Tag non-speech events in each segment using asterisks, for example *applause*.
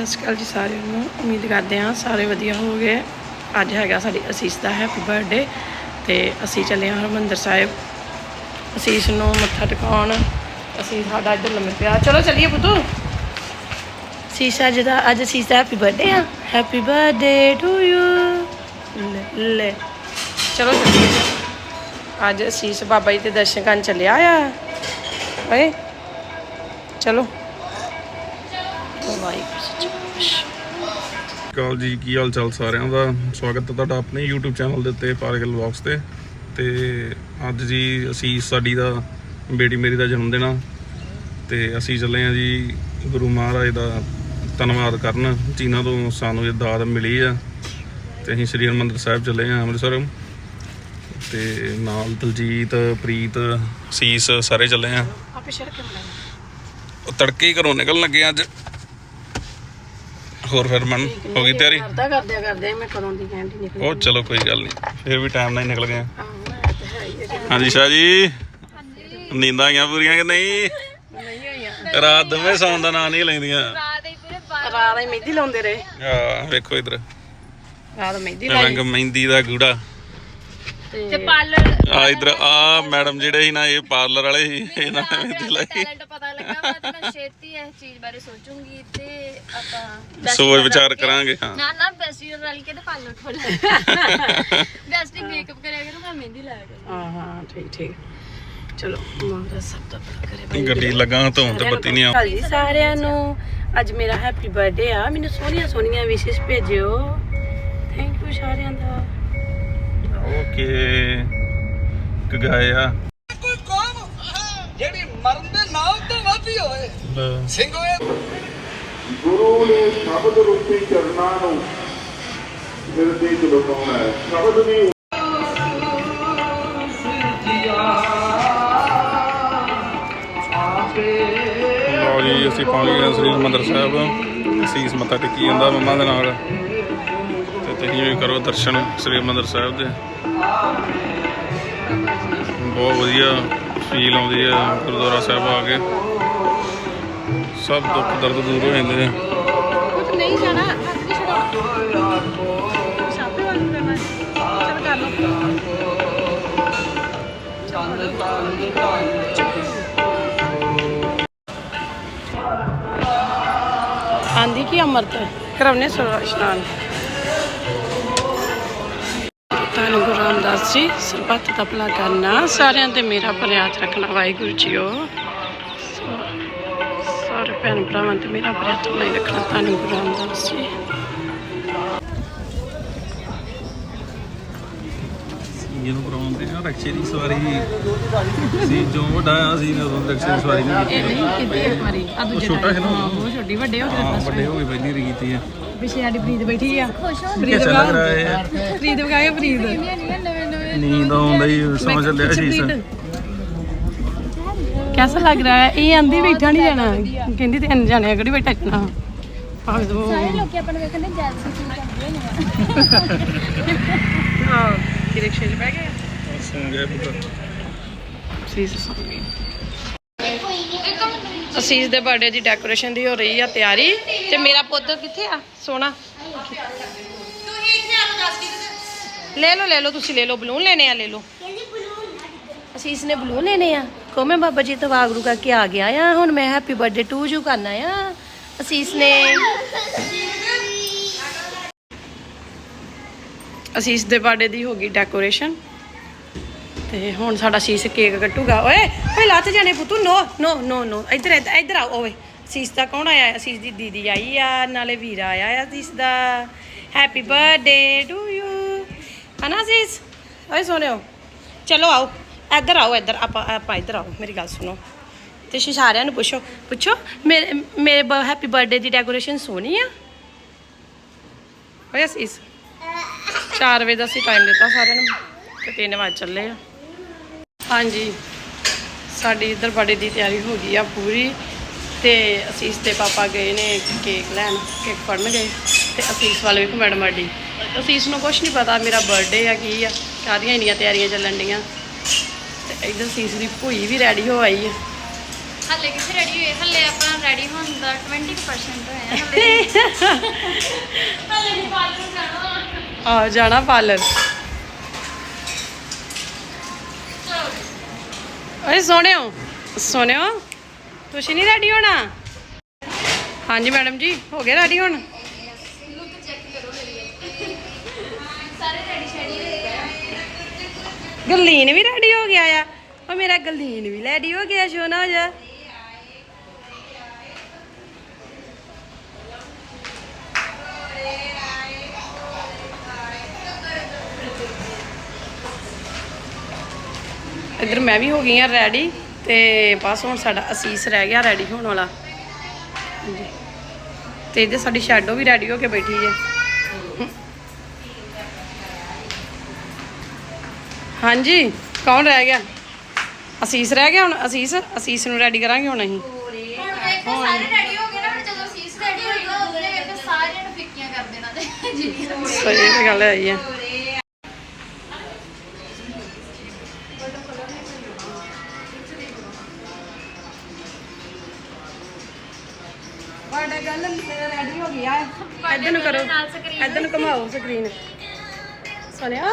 ਸਤਿ ਸ਼੍ਰੀ ਅਕਾਲ ਜੀ ਸਾਰਿਆਂ ਨੂੰ। ਉਮੀਦ ਕਰਦੇ ਹਾਂ ਸਾਰੇ ਵਧੀਆ ਹੋਵੋਗੇ। ਅੱਜ ਹੈਗਾ ਸਾਡੀ ਅਸੀਸ ਦਾ ਹੈਪੀ ਬਰਥਡੇ ਤੇ ਅਸੀਂ ਚੱਲੇ ਹਾਂ ਹਰਮੰਦਰ ਸਾਹਿਬ। ਅਸੀਸ ਨੂੰ ਮੱਥਾ ਟਿਕਾਉਣ। ਅਸੀਂ ਸਾਡਾ ਇੱਧਰ ਲੰਮੇ ਪਿਆ। ਚਲੋ ਚੱਲੀਏ ਪੁੱਤੂ। ਅਸੀਸ ਅੱਜ ਦਾ ਅੱਜ ਅਸੀਸ ਦਾ ਹੈਪੀ ਬਰਥਡੇ ਆ। ਹੈਪੀ ਬਰਥਡੇ ਟੂ ਯੂ ਲੈ ਲੈ। ਚਲੋ ਚੱਲੀਏ। ਅੱਜ ਅਸੀਸ ਬਾਬਾ ਜੀ ਦੇ ਦਰਸ਼ਨ ਕਰਨ ਚੱਲਿਆ ਆ। ਓਏ। ਚਲੋ। ਪਾਤਸ਼ਾਹ ਕਾਲ ਜੀ ਕੀ ਹਾਲ ਚਾਲ ਸਾਰਿਆਂ ਦਾ? ਸਵਾਗਤ ਹੈ ਤੁਹਾਡਾ ਆਪਣੇ YouTube ਚੈਨਲ ਦੇ ਉੱਤੇ ਪਾਰਗਲ ਵਲੌਗਸ ਤੇ। ਤੇ ਅੱਜ ਜੀ ਅਸੀਂ ਸਾਡੀ ਦਾ ਬੇਟੀ ਮੇਰੀ ਦਾ ਜਨਮ ਦਿਨ ਆ। ਤੇ ਅਸੀਂ ਚੱਲੇ ਆ ਜੀ ਗੁਰੂ ਮਹਾਰਾਜ ਦਾ ਧੰਨਵਾਦ ਕਰਨ। ਜਿਨ੍ਹਾਂ ਤੋਂ ਸਾਨੂੰ ਇਹ ਦਾਤ ਮਿਲੀ ਆ। ਤੇ ਅਸੀਂ ਸ੍ਰੀ ਹਰਿਮੰਦਰ ਸਾਹਿਬ ਚੱਲੇ ਆ ਅੰਮ੍ਰਿਤਸਰ। ਤੇ ਨਾਲ ਦਲਜੀਤ ਪ੍ਰੀਤ ਸੀਸ ਸਾਰੇ ਚੱਲੇ ਆ ਆਪੇ ਸ਼ਰਕ ਤੜਕੇ ਹੀ ਘਰੋਂ ਨਿਕਲਣ ਲੱਗੇ ਅੱਜ। ਹੋਰ ਫਿਰ ਮਨ ਹੋ ਗਈ ਤਿਆਰੀ? ਕਰਦਾ ਕਰਦੇ ਕਰਦੇ ਮੈਂ ਕਦੋਂ ਦੀ ਕਹਿੰਦੀ ਨਿਕਲ ਉਹ ਚਲੋ ਕੋਈ ਗੱਲ ਨਹੀਂ ਫਿਰ ਵੀ ਟਾਈਮ ਨਾਲ ਹੀ ਨਿਕਲ ਗਏ ਹੈ ਹੀ ਹਾਂਜੀ ਸ਼ਾਹ ਜੀ। ਨੀਂਦਾਂ ਆਈਆਂ ਪੂਰੀਆਂ ਕਿ ਨਹੀਂ? ਨਹੀਂ ਹੋਈਆਂ ਰਾਤ ਦੋਵੇਂ ਸੌਣ ਦਾ ਨਾਂ ਨਹੀਂ ਲੈਂਦੀਆਂ। ਰਾਤ ਹੀ ਮਹਿੰਦੀ ਲਾਉਂਦੇ ਰਹੇ। ਆ ਵੇਖੋ ਇਧਰ। ਰਾਤ ਮਹਿੰਦੀ ਰੰਗ ਮਹਿੰਦੀ ਦਾ ਗੂੜਾ। ਤੇ ਪਾਰਲਰ ਆ ਇਧਰ ਆ ਮੈਡਮ ਜਿਹੜੇ ਸੀ ਨਾ ਇਹ ਪਾਰਲਰ ਵਾਲੇ ਸੀ ਇਹਨਾਂ ਨੇ ਲਾਈ ਟੈਲੈਂਟ ਪਤਾ ਲੱਗਾ ਵਾ ਤੇ ਮੈਂ ਛੇਤੀ ਇਸ ਚੀਜ਼ ਬਾਰੇ ਸੋਚੂੰਗੀ ਤੇ ਆਪਾਂ ਸੋਚ ਵਿਚਾਰ ਕਰਾਂਗੇ ਹਾਂ। ਨਾ ਨਾ ਬੈਸਟੀ ਰਲ ਕੇ ਤੇ ਪਾਰਲਰ ਖੋਲ ਬੈਸਟੀ ਮੇਕਅਪ ਕਰਿਆ ਕਰੂੰ ਮੈਂ ਮਹਿੰਦੀ ਲਾਇਆ ਕਰੂੰ ਹਾਂ ਹਾਂ ਠੀਕ ਠੀਕ। ਚਲੋ ਸਭ ਦਾ ਕਰੇ ਗੱਡੀ ਲੱਗਾ ਧੋਣ ਤੇ ਬੱਤੀ ਨਹੀਂ ਆ ਹਾਲ ਜੀ ਸਾਰਿਆਂ ਨੂੰ ਅੱਜ ਮੇਰਾ ਹੈਪੀ ਬਰਥਡੇ ਆ। ਮੈਨੂੰ ਸੋਹਣੀਆਂ ਸੋਹਣੀਆਂ ਵਿਸ਼ੇਸ ਭੇਜਿਓ। ਥੈਂਕ ਯੂ ਸਾਰਿਆਂ ਦਾ। ਓਕੇ। ਕਗਾਇਆ ਕੋਈ ਕੌਮ? ਜਿਹੜੀ ਮਰਨ ਦੇ ਨਾਲ ਤੋਂ ਵੱਧ ਹੀ ਹੋਵੇ ਸਿੰਘ ਹੋਏ। ਗੁਰੂ ਨੇ ਸ਼ਬਦ ਰੂਪੀ ਚਰਨਾਂ ਨੂੰ ਹਿਰਦੇ ਚ ਲਗਾਉਣਾ ਹੈ। ਸ਼ਬਦ ਦੀ ਲਓ ਜੀ ਅਸੀਂ ਪਹੁੰਚ ਗਏ ਸ੍ਰੀ ਹਰਿਮੰਦਰ ਸਾਹਿਬ। ਅਸੀਸ ਮੱਥਾ ਟੇਕੀ ਜਾਂਦਾ ਮੰਮਾ ਦੇ ਨਾਲ। ਤੇ ਤੁਸੀਂ ਵੀ ਕਰੋ ਦਰਸ਼ਨ ਸ੍ਰੀ ਹਰਿਮੰਦਰ ਸਾਹਿਬ ਦੇ। ਬਹੁਤ ਵਧੀਆ ਫੀਲ ਆਉਂਦੀ ਹੈ ਗੁਰਦੁਆਰਾ ਸਾਹਿਬ ਆ ਕੇ। ਸਭ ਦੁੱਖ ਦਰਦ ਦੂਰ ਹੋ ਜਾਂਦੇ ਆ ਨਹੀਂ ਜਾਣਾ, ਹੱਥ ਨਹੀਂ ਸਾਪੇ ਵਾਲੀ ਕਰਨਾ ਚਲ ਕਰ ਲਓ। ਆਂਦੀ ਕੀ ਅਮਰਤ? ਕਰਵਨੇ ਸਰਵਾ ਇਸ਼ਨਾਨ। ਅਰਦਾਸ ਜੀ ਸਰਬੱਤ ਦਾ ਭਲਾ ਕਰਨਾ ਸਾਰਿਆਂ ਤੇ ਮੇਰਾ ਪ੍ਰਿਆਤ ਰੱਖਣਾ ਵਾਹਿਗੁਰੂ ਜੀਓ। ਸਾਰੇ ਭੈਣ ਭਰਾਵਾਂ ਤੇ ਮੇਰਾ ਪ੍ਰਿਆਤ ਨਹੀਂ ਰੱਖਣਾ ਤੁਹਾਨੂੰ ਗੁਰੂ ਰਾਮਦਾਸ ਜੀ। ਜਿਹਨੂੰ ਕਰਾਉਂਦੇ ਆ ਰਕਸ਼ੇ ਦੀ ਸਵਾਰੀ। ਸੀ ਜੋ ਵੱਡਾ ਆ ਸੀ ਉਦੋਂ ਰਕਸ਼ੇ ਦੀ ਸਵਾਰੀ ਨਹੀਂ ਕੀਤੀ। ਕਿਤੇ ਇੱਕ ਵਾਰੀ ਆ ਦੂਜੇ ਛੋਟਾ ਹੈ ਨਾ ਉਹ। ਛੋਟੀ ਵੱਡੇ ਹੋ ਗਏ ਵੱਡੇ ਹੋ ਗਏ ਪਹਿਲੀ ਰੀ ਕੀਤੀ ਆ। ਪਿਛੇ ਸਾਡੀ ਫਰੀਦ ਬੈਠੀ ਆ। ਫਰੀਦ ਵਗਾਇਆ ਫਰੀਦ ਵਗਾਇਆ ਫਰੀਦ नींद ਆਉਂਦਾ ਹੀ ਸਮਝ ਲਿਆ ਸੀ कैसा लग रहा है ਇਹ ਆਂਦੀ ਬੈਠਾ ਨਹੀਂ ਜਾਣਾ ਕਹਿੰਦੀ ਤਿੰਨ ਜਾਣੇ ਕਿਹੜੀ ਬੈਠਾ ਜਾਣਾ ਭਾਵੇਂ ਤੂੰ ਲੋਕੀ ਆਪਾਂ ਨੂੰ ਵੇਖਦੇ ਜੈਲਸੀ ਫੀਲ ਕਰਦੇ ਨੇ ਹਾਂ ਕਿ ਰਿਕਸ਼ੇ 'ਚ ਬਹਿ ਗਏ ਸੌਂ ਗਿਆ ਪੁੱਤ ਅਸੀਸ ਸੌਂ ਗਈ ਅਸੀਸ ਦੇ ਬਰਥਡੇ ਦੀ ਡੈਕੋਰੇਸ਼ਨ ਦੀ ਹੋ ਰਹੀ ਆ ਤਿਆਰੀ ਤੇ ਮੇਰਾ ਪੁੱਤ ਕਿੱਥੇ ਆ ਸੋਨਾ ਲੈ ਲਓ ਲੈ ਲਓ ਤੁਸੀਂ ਲੈ ਲਓ ਬਲੂਨ ਲੈਣੇ ਆ ਲੈ ਲਓ। ਅਸੀਸ ਨੇ ਬਲੂਨ ਲੈਣੇ ਆ। ਕੋ ਮੈਂ ਬਾਬਾ ਜੀ ਤੋਂ ਵਾਗਰੂ ਕਰਕੇ ਆ ਗਿਆ ਆ। ਹੁਣ ਮੈਂ ਹੈਪੀ ਬਰਥਡੇ ਟੂ ਯੂ ਕਰਨਾ ਆ। ਅਸੀਸ ਨੇ ਅਸੀਸ ਦੇ ਬਰਥਡੇ ਦੀ ਹੋ ਗਈ ਡੈਕੋਰੇਸ਼ਨ ਤੇ ਹੁਣ ਸਾਡਾ ਸੀਸ ਕੇਕ ਕੱਟੂਗਾ। ਓਏ ਓਏ ਲੱਤ ਜਾਣੇ ਪੁੱਤੂ ਨੋ ਨੋ ਨੋ ਨੋ। ਇੱਧਰ ਇੱਧਰ ਇੱਧਰ ਆਓ ਓਏ। ਸੀਸ ਦਾ ਕੌਣ ਆਇਆ ਸੀਸ ਦੀ ਦੀਦੀ ਆਈ ਆ ਨਾਲੇ ਵੀਰਾ ਆਇਆ ਆ ਸੀਸ ਦਾ। ਹੈਪੀ ਬਰਥਡੇ ਟੂ ਯੂ ਹਨਾ ਸੀਸ ਓਏ ਸੋਨਿਓ ਚਲੋ ਆਓ, ਇੱਧਰ ਆਓ, ਇੱਧਰ ਆਪਾਂ ਆਪਾਂ ਇੱਧਰ ਆਓ, ਮੇਰੀ ਗੱਲ ਸੁਣੋ। ਤੇ ਤੁਸੀਂ ਸਾਰਿਆਂ ਨੂੰ ਪੁੱਛੋ ਪੁੱਛੋ, ਮੇਰੇ ਮੇਰੇ ਹੈਪੀ ਬਰਥਡੇ ਦੀ ਡੈਕੋਰੇਸ਼ਨ ਸੋਹਣੀ ਆ? ਓਏ ਸੀਸ 4 ਵਜੇ ਦਾ ਅਸੀਂ ਟਾਈਮ ਦਿੱਤਾ ਸਾਰਿਆਂ ਨੂੰ, ਤੇ 3 ਵਜੇ ਚੱਲੇ ਆ। ਹਾਂਜੀ, ਸਾਡੀ ਇੱਧਰ ਬਰਥਡੇ ਦੀ ਤਿਆਰੀ ਹੋ ਗਈ ਆ ਪੂਰੀ, ਤੇ ਅਸੀਸ ਤੇ ਪਾਪਾ ਗਏ ਨੇ ਕੇਕ ਲੈਣ ਕੇਕ ਫੜਨ ਗਏ, ਤੇ ਅਸੀਸ ਵਾਲੇ ਵੀ ਮੈਡਮ ਆਡੀ ਅਸੀਸ ਨੂੰ ਕੁਝ ਨਹੀਂ ਪਤਾ ਮੇਰਾ ਬਰਥਡੇ ਆ ਕੀ ਆ ਕਾਹਦੀਆਂ ਇੰਨੀਆਂ ਤਿਆਰੀਆਂ ਚੱਲਣ ਡੀਆਂ ਤੇ ਇੱਧਰ ਅਸੀਸ ਦੀ ਭੂਈ ਵੀ ਰੈਡੀ ਹੋ ਆਈ ਹੈ ਹੱਲੇ ਕਿੱਥੇ ਰੈਡੀ ਹੋਏ ਹੱਲੇ ਆਪਣਾ ਰੈਡੀ ਹੋਣ ਦਾ 20% ਹੋਇਆ ਹੱਲੇ। *laughs* ਹੱਲੇ ਨਹੀਂ ਪਾਰਲਰ ਜਾਣਾ। ਆ ਜਾਣਾ ਪਾਰਲਰ। ਓਏ ਸੋਹਣਿਓ ਸੋਹਣਿਓ ਤੁਸੀਂ ਨਹੀਂ ਰੈਡੀ ਹੋਣਾ? ਹਾਂਜੀ ਮੈਡਮ ਜੀ ਹੋ ਗਏ ਰੈਡੀ ਹੁਣ? ਗਲੀਨ ਵੀ ਰੈਡੀ ਹੋ ਗਿਆ ਆ। ਉਹ ਮੇਰਾ ਗਲੀਨ ਵੀ ਰੈਡੀ ਹੋ ਗਿਆ, ਸੋਨਾ ਜਾ। ਇੱਧਰ ਮੈਂ ਵੀ ਹੋ ਗਈ ਆ ਰੈਡੀ ਤੇ ਬਸ ਹੁਣ ਸਾਡਾ ਅਸੀਸ ਰਹਿ ਗਿਆ ਰੈਡੀ ਹੋਣ ਵਾਲਾ। ਹਾਂਜੀ। ਤੇ ਇਹਦੇ ਸਾਡੀ ਸ਼ੈਡੋ ਵੀ ਰੈਡੀ ਹੋ ਕੇ ਬੈਠੀ ਹੈ। ਹਾਂਜੀ ਕੌਣ ਰਹਿ ਗਿਆ? ਅਸੀਸ ਰਹਿ ਗਿਆ ਹੁਣ? ਅਸੀਸ? ਅਸੀਸ ਨੂੰ ਰੈਡੀ ਕਰਾਂਗੇ ਹੁਣ ਅਸੀਂ। ਹੁਣ ਵੇਖੋ ਸਾਰੇ ਰੈਡੀ ਹੋ ਗਏ ਨਾ ਹੁਣ ਜਦੋਂ ਸੀਸ ਰੈਡੀ ਹੋਏਗਾ ਉਦੋਂ ਵੇਖੋ ਸਾਰਿਆਂ ਨੂੰ ਫਿੱਕੀਆਂ ਕਰ ਦੇਣਾ ਤੇ ਜਿੰਨੀਆਂ ਸਹੀ ਇਹ ਗੱਲ ਹੈ ਹੀ ਆ ਵਾਡਾ ਗੱਲ ਰੈਡੀ ਹੋ ਗਿਆ? ਇੱਧਰ ਨੂੰ ਕਰੋ। ਨਾਲ screen ਇੱਧਰ ਨੂੰ ਘਮਾਓ ਸਕਰੀਨ ਸੁਣਿਆ?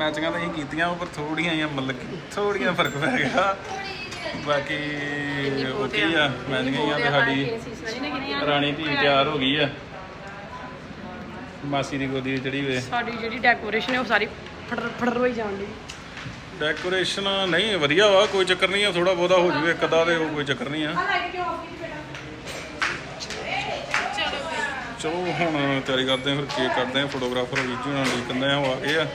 ਮੈਚਿੰਗਾਂ ਤਾਂ ਅਸੀਂ ਕੀਤੀਆਂ ਪਰ ਥੋੜੀਆਂ ਜਿਹੀਆਂ ਮਤਲਬ ਕਿ ਥੋੜੀਆਂ ਫ਼ਰਕ ਪੈ ਗਿਆ। ਬਾਕੀ ਓਕੇ ਆ ਮੈਚਿੰਗਾਂ ਹੀ ਆ ਤੇ ਸਾਡੀ ਰਾਣੀ ਧੀ ਤਿਆਰ ਹੋ ਗਈ ਆ। ਮਾਸੀ ਦੀ ਗੋਦੀ ਤੇ ਚੜੀ ਵੇ ਸਾਡੀ ਜਿਹੜੀ ਡੈਕੋਰੇਸ਼ਨ ਹੈ ਉਹ ਸਾਰੀ ਫੜਰ ਫੜਰ ਹੋਈ ਜਾਂਦੀ ਡੈਕੋਰੇਸ਼ਨ ਨਹੀਂ ਵਧੀਆ ਵਾ ਕੋਈ ਚੱਕਰ ਨਹੀਂ ਆ ਥੋੜਾ ਬਹੁਤਾ ਹੋ ਜੂਵੇ ਇੱਕ ਅੱਧਾ ਤੇ ਕੋਈ ਚੱਕਰ ਨਹੀਂ ਆ। ਚਲੋ ਹੁਣ ਤਿਆਰੀ ਕਰਦੇ ਆ ਫਿਰ ਕੇਕ ਕੱਟਦੇ ਆ ਫੋਟੋਗ੍ਰਾਫਰ ਵੀਜੂ ਨਾਲ ਕਹਿੰਦੇ ਆ ਉਹ ਆ ਗਏ ਆ।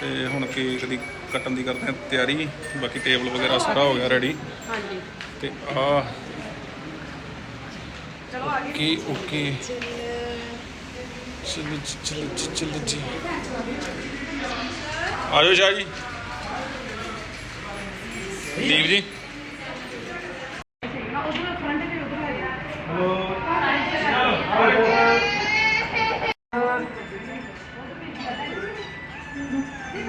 ਤੇ ਹੁਣ ਕੇਕ ਦੀ ਕੱਟਣ ਦੀ ਕਰਦੇ ਆ ਤਿਆਰੀ? ਬਾਕੀ ਟੇਬਲ ਵਗੈਰਾ ਸਾਰਾ ਹੋ ਗਿਆ ਰੈਡੀ ਹਾਂਜੀ। ਤੇ ਆ ਚਲੋ ਆ ਗਏ। ਕੀ ਓਕੇ ਚਲੋ ਚਲੋ ਚਲੋ ਜੀ। ਆਜੋ ਸ਼ਾਹ ਜੀ। ਦੀਪ ਜੀ।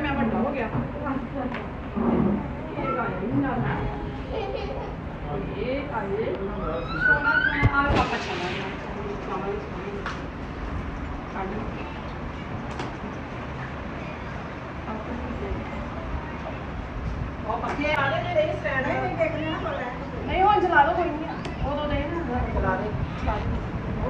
ਮੈਂ ਵੱਡਾ ਹੋ ਗਿਆ। ਇਹ ਗਾਇਆ ਨਹੀਂ ਨਾ। ਇਹ ਆਏ ਸੋਨਾ ਸੋਨਾ ਆ ਪਾਪਾ ਚਲਾ ਗਿਆ ਸੋਨਾ ਸੋਨਾ ਕੱਢ ਨਹੀਂ ਹੁਣ ਚਲਾ ਦੋ ਕੋਈ ਨਹੀਂ ਉਦੋਂ ਦੇ ਨਾ। ਚਲਾ ਦੇ। ਉਹ ਚਲਾ ਦੇ।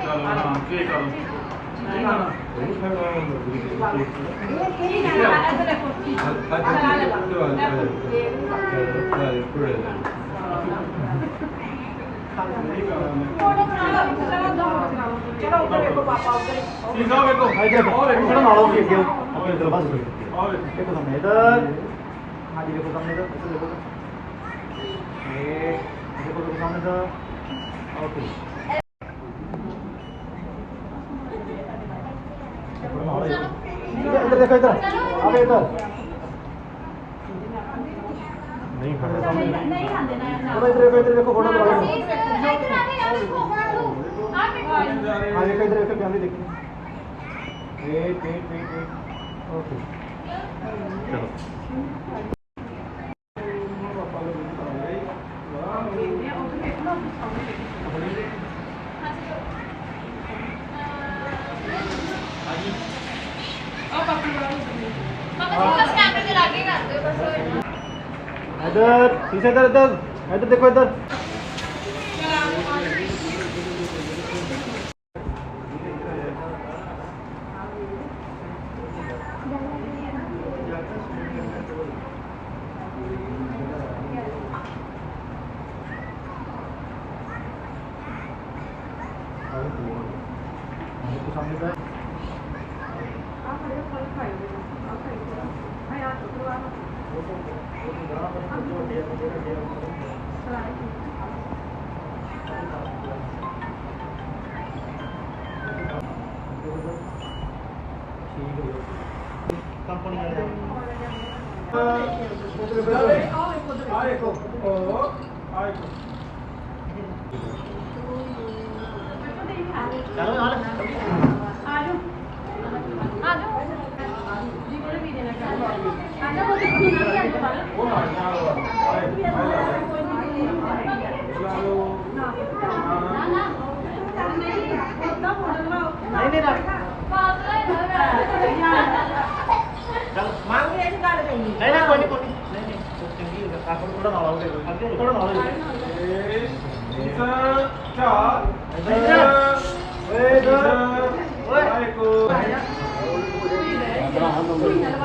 가로나 뒤에 가로나 너무 살만한 Oke. इधर देखो इधर अब इधर नहीं खाते नहीं खाते ना इधर देखो इधर देखो घोड़ा लगा इधर आ गया उसको घोड़ा दो आ बेटा आ देखो इधर देखो कैमरे देखो wait wait wait wait okay चलो इधर शीशे इधर इधर इधर देखो इधर ਕੰਪਨੀ ਵਾਲਿਆਂ ਆ ਦੇਖੋ ਆ ਦੇਖੋ ਚਲੋ ਨਾਲ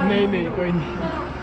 नहीं नहीं कोई नहीं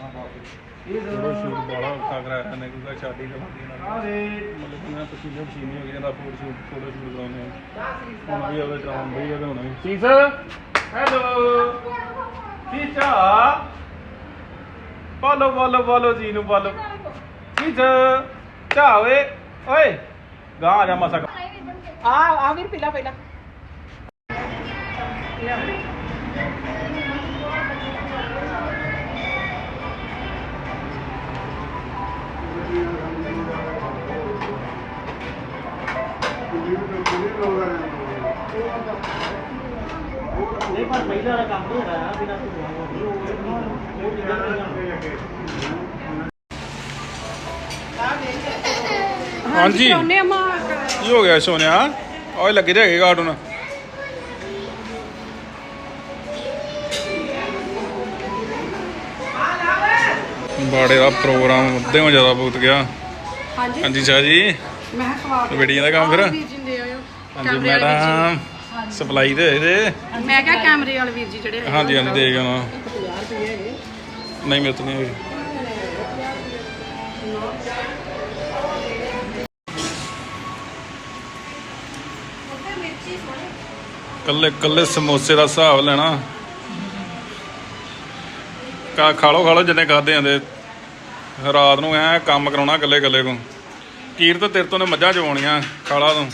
Photo shoot ਬੜਾ ਔਖਾ ਕਰਾਇਆ ਨੇ ਕਿਉਂਕਿ ਸ਼ਾਦੀ ਕਰਵਾਉਂਦੀ ਨਾਲ ਮਤਲਬ ਕਿ ਮੈਂ ਪਸੀਨੇ ਪਸੀਨੇ ਹੋ ਗਏ ਜਾਂਦਾ ਫੋਟੋ ਸ਼ੂਟ ਫੋਟੋ ਸ਼ੂਟ ਕਰਾਉਣੇ ਆ। ਹੁਣ ਵੀ ਉਹਦੇ ਕਰਾਉਣ ਬਈ ਉਹਦੇ ਹੋਣਾ ਸੀਸ ਹੈਲੋ ਸੀਸਾ ਬੋਲੋ ਬੋਲੋ ਬੋਲੋ ਜੀ ਨੂੰ ਬੋਲੋ। ਸੀਸ ਚਾ ਓਏ ਓਏ। ਗਾਂ ਆ ਜਾ ਮਸਾ ਆ ਆ ਵੀਰ ਪੀਲਾ ਪਹਿਲਾਂ। ਹਾਂਜੀ। ਕੀ ਹੋ ਗਿਆ ਸੋਨਿਆ? ਓਏ ਲੱਗੇ ਰਹੇ ਕਾਰਟੂਨ ਬਾੜੇ ਦਾ ਪ੍ਰੋਗਰਾਮ ਅੱਧੇ ਹੋ ਜ਼ਿਆਦਾ ਭੁਗਤ ਗਿਆ। ਹਾਂਜੀ। ਹਾਂਜੀ ਸ਼ਾਹ ਜੀ। ਮੈਂ ਖਵਾ ਬੇੜੀਆਂ ਦਾ ਕੰਮ ਫਿਰ। ਹਾਂਜੀ ਮੈਡਮ ਸਪਲਾਈ ਦੇ ਇਹਦੇ। ਮੈਂ ਕਿਹਾ ਕੈਮਰੇ ਵਾਲੇ ਵੀਰ ਜੀ ਜਿਹੜੇ ਹੈਗੇ ਹਾਂਜੀ ਹਾਂਜੀ ਦੇ ਗਿਆ ਨਾ ਨਹੀਂ ਮੇਰੇ ਤੋਂ ਨਹੀਂ ਹੋਈ। ਕੱਲੇ ਕੱਲੇ ਸਮੋਸੇ ਦਾ ਹਿਸਾਬ ਲੈਣਾ। ਕਾ ਖਾ ਲੋ ਖਾ ਲੋ ਜਿੰਨੇ ਖਾਦੇ ਆਂਦੇ ਰਾਤ ਨੂੰ ਐ ਕੰਮ ਕਰਾਉਣਾ ਕੱਲੇ ਕੱਲੇ ਕੋ। ਕੀਰਤ ਤੇਰੇ ਤੋਂ ਨੇ ਮੱਝਾਂ ਚਵਾਉਣੀਆਂ ਖਾਲਾ ਤੂੰ।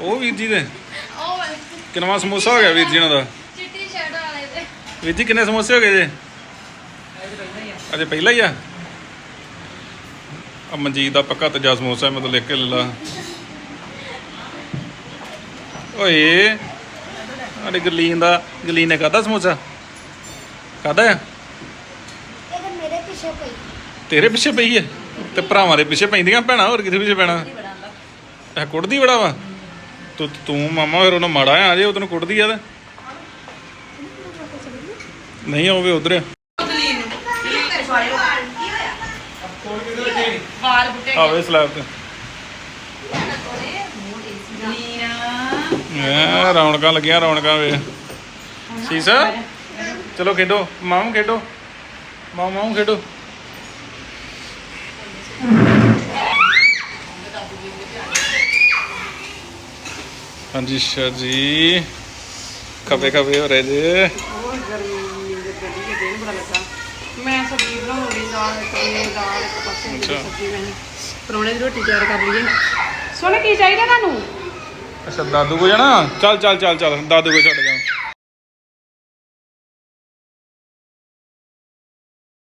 ਉਹ ਵੀਰ ਜੀ ਦੇ। ਉਹ ਵਾਲੇ ਕਿੰਨਵਾਂ ਸਮੋਸਾ ਹੋ ਗਿਆ ਵੀਰ ਜੀ ਉਹਨਾਂ ਦਾ? ਚਿੱਟੀ ਸ਼ਰਟ ਵਾਲੇ ਤੇ ਵੀਰ ਜੀ ਕਿੰਨੇ ਸਮੋਸੇ ਹੋ ਗਏ ਜੇ? ਅਜੇ ਪਹਿਲਾ ਹੀ ਆ। ਆ ਮਨਜੀਤ ਦਾ ਪੱਕਾ ਤਜਾ ਸਮੋਸਾ ਹੈ, ਮੈਂ ਤਾਂ ਲਿਖ ਕੇ ਲੈ ਲਾ। ਓਏ ਅਰੇ ਗਰਲੀਨ ਦਾ ਗਰਲੀਨ ਨੇ ਖਾਦਾ ਸਮੋਸਾ? ਖਾਦਾ ਆ? ਇਹ ਤਾਂ ਮੇਰੇ ਪਿੱਛੇ ਪਈ ਤੇਰੇ ਪਿੱਛੇ ਪਈ ਹੈ ਤੇ ਭਰਾਵਾਂ ਦੇ ਪਿੱਛੇ ਪੈਂਦੀਆਂ ਭੈਣਾਂ ਹੋਰ ਕਿਥੇ ਪਿੱਛੇ ਪੈਣਾ? ਇਹ ਕੁੱਟਦੀ ਬੜਾ ਵਾ। ਤੂੰ ਤੂੰ ਮਾਮਾ, ਫਿਰ ਉਹਨਾਂ ਮਾੜਾ ਆ ਜੇ, ਉਹ ਤੈਨੂੰ ਕੁੱਟਦੀ ਆ ਤੇ। ਨਹੀਂ ਹੋਵੇ ਉਧਰ ਵਾਲ ਬੁੱਟੇ ਆਵੇ ਸਲੈਬ ਤੇ। ਐ ਰੌਣਕਾਂ ਲੱਗੀਆਂ, ਰੌਣਕਾਂ ਵੇ। ਸੀਸਾ, ਚਲੋ ਖੇਡੋ। ਮਾਮੂ ਖੇਡੋ। ਮਾਮੂ ਮਾਮੂ ਖੇਡੋ। ਹਾਂਜੀ ਸ਼ਰ ਜੀ। ਖਬੇ ਖਬੇ ਹੋ ਰਹੇ ਜੇ। ਬਹੁਤ ਗਰਮੀ ਦੇ ਗੱਡੀ ਦੇ ਦਿਨ ਬੜਾ ਲੱਗਾ। ਮੈਂ ਸਬਜ਼ੀ ਬਣਾਉਂਗੀ ਦਾਲ ਤੇ ਦਾਲ ਇੱਕ ਪਾਸੇ ਦੀ ਅੱਛਾ। ਸਬਜ਼ੀ ਮੈਂ ਪਰੌਣੇ ਦੀ ਰੋਟੀ ਤਿਆਰ ਕਰ ਲਈਏ। ਸੋਨੇ ਕੀ ਚਾਹੀਦਾ ਤੁਹਾਨੂੰ ਅੱਛਾ ਦਾਦੂ ਕੋ ਜਾਣਾ? ਚੱਲ ਚੱਲ ਚੱਲ ਚੱਲ ਦਾਦੂ ਕੋ ਛੱਡ